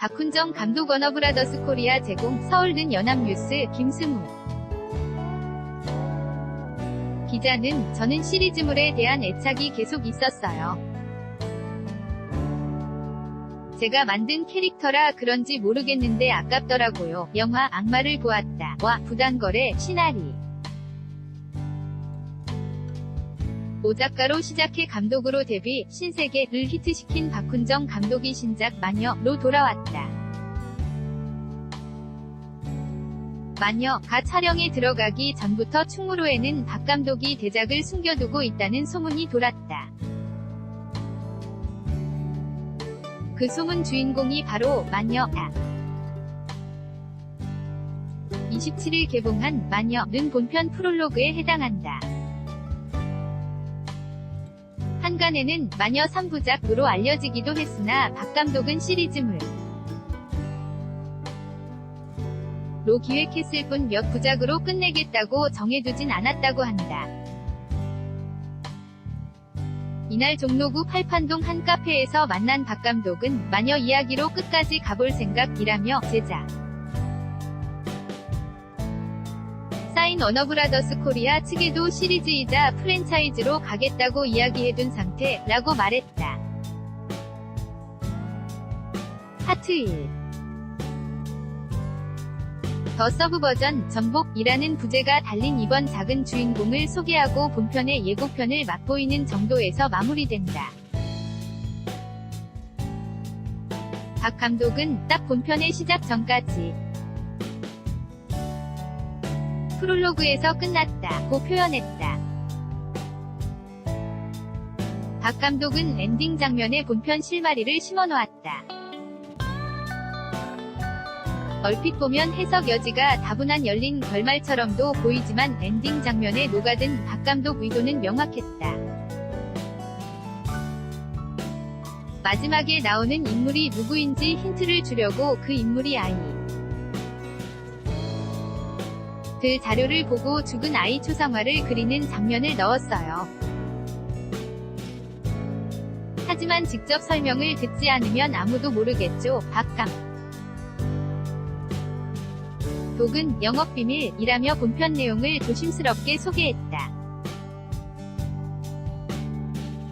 박훈정 감독 워너브라더스 코리아 제공 서울든 연합뉴스 김승우 기자는 저는 시리즈물에 대한 애착이 계속 있었어요. 제가 만든 캐릭터라 그런지 모르겠는데 아깝더라고요. 영화 악마를 보았다. 와 부단거래 시나리 오작가로 시작해 감독으로 데뷔, 신세계를 히트시킨 박훈정 감독이 신작 마녀로 돌아왔다. 마녀가 촬영에 들어가기 전부터 충무로에는 박 감독이 대작을 숨겨두고 있다는 소문이 돌았다. 그 소문 주인공이 바로 마녀다. 27일 개봉한 마녀는 본편 프롤로그에 해당한다. 한간에는 마녀 3부작으로 알려지기도 했으나 박 감독은 시리즈물 로 기획했을 뿐 몇 부작으로 끝내겠다고 정해두진 않았다고 한다. 이날 종로구 팔판동 한 카페에서 만난 박 감독은 마녀 이야기로 끝까지 가볼 생각이라며 제작 사인 워너브라더스 코리아 측에도 시리즈이자 프랜차이즈로 가겠다고 이야기해둔 상태라고 말했다. 파트 1 더 서브 버전 전복이라는 부제가 달린 이번 작은 주인공을 소개하고 본편의 예고편을 맛보이는 정도에서 마무리된다. 박 감독은 딱 본편의 시작 전까지 프롤로그에서 끝났다고 표현했다. 박 감독은 엔딩 장면에 본편 실마리를 심어놓았다. 얼핏 보면 해석 여지가 다분한 열린 결말처럼도 보이지만 엔딩 장면에 녹아든 박 감독 의도는 명확했다. 마지막에 나오는 인물이 누구인지 힌트를 주려고 그 인물이 아이. 그 자료를 보고 죽은 아이 초상화를 그리는 장면을 넣었어요. 하지만 직접 설명을 듣지 않으면 아무도 모르겠죠. 박감. 독은 영업 비밀이라며 본편 내용을 조심스럽게 소개했다.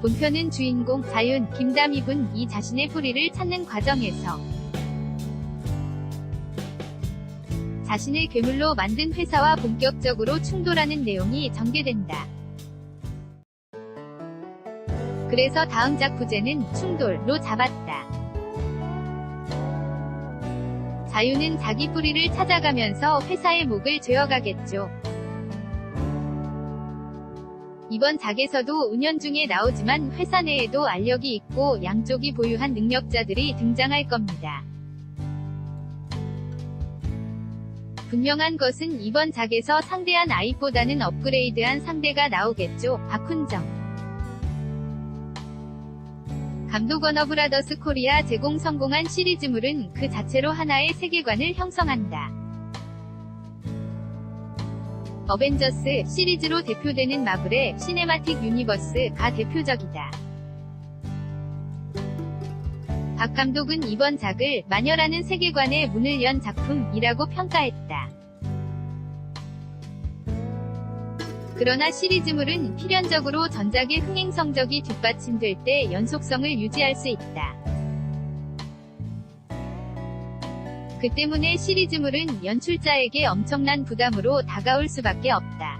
본편은 주인공 자윤, 김다미 군이 자신의 뿌리를 찾는 과정에서 자신을 괴물로 만든 회사와 본격적으로 충돌하는 내용이 전개된다. 그래서 다음 작 부제는 충돌로 잡았다. 자유는 자기 뿌리를 찾아가면서 회사의 목을 죄어가겠죠. 이번 작에서도 은연중에 나오지만 회사 내에도 알력이 있고 양쪽이 보유한 능력자들이 등장할 겁니다. 분명한 것은 이번 작에서 상대한 아이보다는 업그레이드한 상대가 나오겠죠. 박훈정 감독 워너브라더스 코리아 제공 성공한 시리즈물은 그 자체로 하나의 세계관을 형성한다. 어벤져스 시리즈로 대표되는 마블의 시네마틱 유니버스가 대표적이다. 박 감독은 이번 작을 마녀라는 세계관의 문을 연 작품이라고 평가했다. 그러나 시리즈물은 필연적으로 전작의 흥행 성적이 뒷받침될 때 연속성을 유지할 수 있다. 그 때문에 시리즈물은 연출자에게 엄청난 부담으로 다가올 수밖에 없다.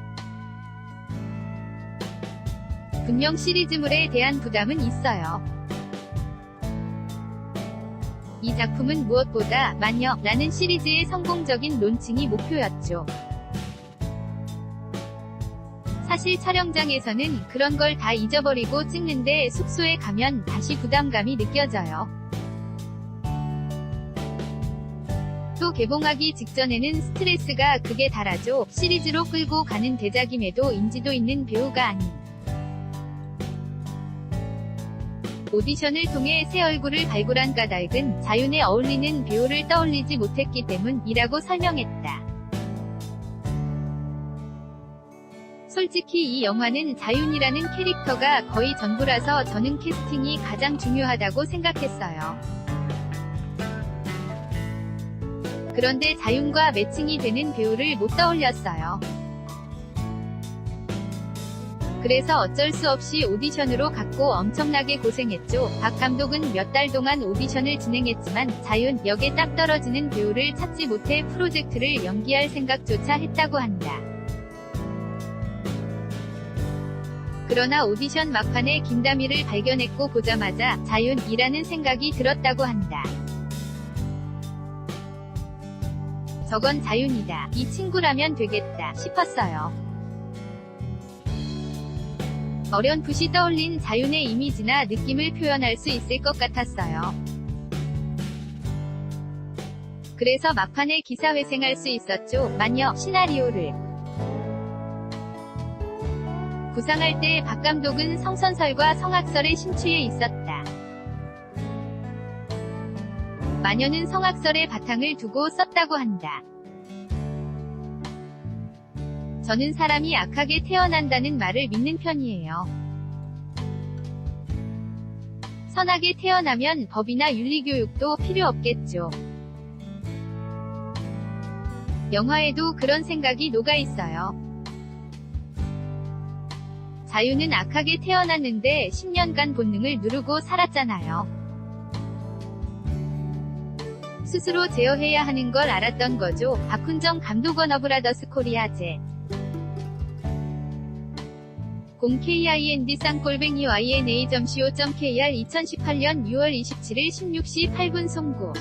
분명 시리즈물에 대한 부담은 있어요. 이 작품은 무엇보다 마녀라는 시리즈의 성공적인 론칭이 목표였죠. 사실 촬영장에서는 그런 걸 다 잊어버리고 찍는데 숙소에 가면 다시 부담감이 느껴져요. 또 개봉하기 직전에는 스트레스가 극에 달하죠. 시리즈로 끌고 가는 대작임에도 인지도 있는 배우가 아닌. 오디션을 통해 새 얼굴을 발굴한 까닭은 자윤에 어울리는 배우를 떠올리지 못했기 때문이라고 설명했다. 솔직히 이 영화는 자윤이라는 캐릭터가 거의 전부라서 저는 캐스팅이 가장 중요하다고 생각했어요. 그런데 자윤과 매칭이 되는 배우를 못 떠올렸어요. 그래서 어쩔 수 없이 오디션으로 갔고 엄청나게 고생했죠. 박 감독은 몇 달 동안 오디션을 진행했지만 자윤 역에 딱 떨어지는 배우를 찾지 못해 프로젝트를 연기할 생각조차 했다고 한다. 그러나 오디션 막판에 김다미를 발견했고 보자마자 자윤이라는 생각이 들었다고 한다. 저건 자윤이다. 이 친구라면 되겠다 싶었어요. 어렴풋이 떠올린 자윤의 이미지나 느낌을 표현할 수 있을 것 같았어요. 그래서 막판에 기사회생할 수 있었죠. 마녀 시나리오를. 구상할 때 박 감독은 성선설과 성악설에 심취해 있었다. 마녀는 성악설의 바탕을 두고 썼다고 한다. 저는 사람이 악하게 태어난다는 말을 믿는 편이에요. 선하게 태어나면 법이나 윤리교육도 필요 없겠죠. 영화에도 그런 생각이 녹아 있어요. 자유는 악하게 태어났는데 10년간 본능을 누르고 살았잖아요. 스스로 제어해야 하는 걸 알았던 거죠. 박훈정 감독 워너브라더스 코리아제 0KIND 쌍골뱅이 YNA.co.kr 2018년 6월 27일 16시 8분 송고